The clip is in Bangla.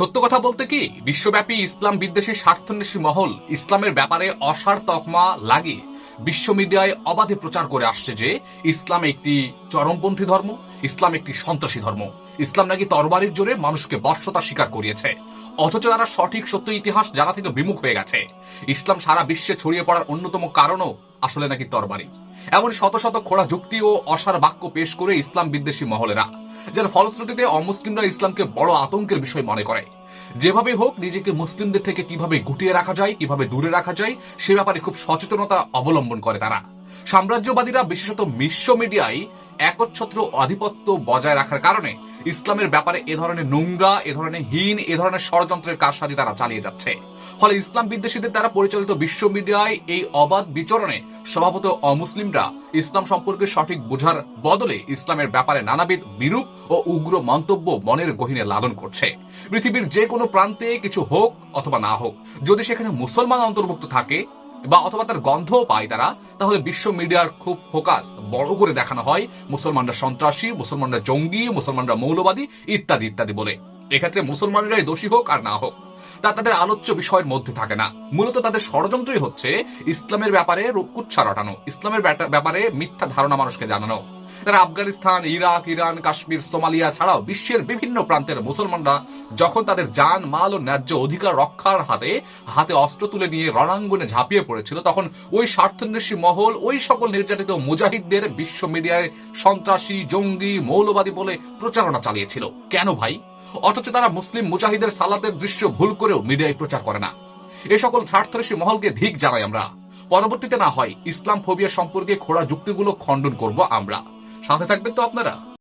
সত্য কথা বলতে কি? বিশ্বব্যাপী ইসলাম বিদ্বেষী স্বার্থন্বেষী মহল ইসলামের ব্যাপারে অসার তকমা লাগিয়ে বিশ্ব মিডিয়ায় অবাধে প্রচার করে আসছে যে ইসলাম একটি চরমপন্থী ধর্ম, ইসলাম একটি সন্ত্রাসী ধর্ম। ইসলাম নাকি তরবারির জোরে মানুষকে বর্ষতা স্বীকার করিয়েছে। অথচ তারা সঠিক সত্য ইতিহাস জানা থেকে বিমুখ হয়ে গেছে। ইসলাম সারা বিশ্বে ছড়িয়ে পড়ার অন্যতম কারণও আসলে নাকি তরবারি। এমন শত শত খোড়া যুক্তি ও অসার বাক্য পেশ করে ইসলাম বিদ্বেষী মহলেরা, যার ফলশ্রুতিতে অমুসলিমরা ইসলামকে বড় আতঙ্কের বিষয় মনে করে। যেভাবে হোক, নিজেকে মুসলিমদের থেকে কীভাবে গুটিয়ে রাখা যায়, কীভাবে দূরে রাখা যায়, সে ব্যাপারে খুব সচেতনতা অবলম্বন করে তারা। সাম্রাজ্যবাদীরা, বিশেষত মিশ্র মিডিয়ায় একচ্ছত্র আধিপত্য বজায় রাখার কারণে ইসলামের ব্যাপারে এ ধরনের নোংরা, এ ধরনের হীন, এ ধরনের ষড়যন্ত্রের কারসাজি তারা চালিয়ে যাচ্ছে। ফলে ইসলাম বিদ্বেষীদের দ্বারা পরিচালিত বিশ্ব মিডিয়ায় এই অবাধ বিচরণে স্বভাবত অমুসলিমরা ইসলাম সম্পর্কে সঠিক বোঝার বদলে ইসলামের ব্যাপারে নানাবিধ বিরূপ ও উগ্র মন্তব্য মনের গহীনে লালন করছে। পৃথিবীর যে কোনো প্রান্তে কিছু হোক অথবা না হোক, যদি সেখানে মুসলমান অন্তর্ভুক্ত থাকে বা অথবা তার গন্ধও পায় তারা, তাহলে বিশ্ব মিডিয়ার খুব ফোকাস, বড় করে দেখানো হয় মুসলমানরা সন্ত্রাসী, মুসলমানরা জঙ্গি, মুসলমানরা মৌলবাদী ইত্যাদি ইত্যাদি বলে। এক্ষেত্রে মুসলমানরাই দোষী হোক আর না হোক, তা তাদের আলোচ্য বিষয়ের মধ্যে থাকে না। মূলত তাদের ষড়যন্ত্রই হচ্ছে ইসলামের ব্যাপারে কুচ্ছা রটানো, ইসলামের ব্যাপারে মিথ্যা ধারণা মানুষকে জানানো। তারা Afghanistan, Iraq, Iran, Kashmir, Somalia ছাড়াও বিশ্বের বিভিন্ন প্রান্তের মুসলমানরা যখন তাদের যান মাল ও ন্যায্য অধিকার রক্ষার হাতে হাতে অস্ত্র তুলে নিয়ে রণাঙ্গনে ঝাঁপিয়ে পড়েছিল, তখন ওই স্বার্থন্বেষী মহল, ওই সকল নির্যাতিত মুজাহিদদের বিশ্ব মিডিয়ায় সন্ত্রাসী, জঙ্গি, মৌলবাদী বলে প্রচারণা চালিয়েছিল। কেন ভাই? অথচ তারা মুসলিম মুজাহিদের সালাতের দৃশ্য ভুল করেও মিডিয়ায় প্রচার করে না। এ সকল স্বার্থরেশী মহলকে ধিক জানাই আমরা। পরবর্তীতে না হয় ইসলাম ফোবিয়া সম্পর্কে খোড়া যুক্তিগুলো খণ্ডন করব আমরা। সাথে থাকবেন তো আপনারা?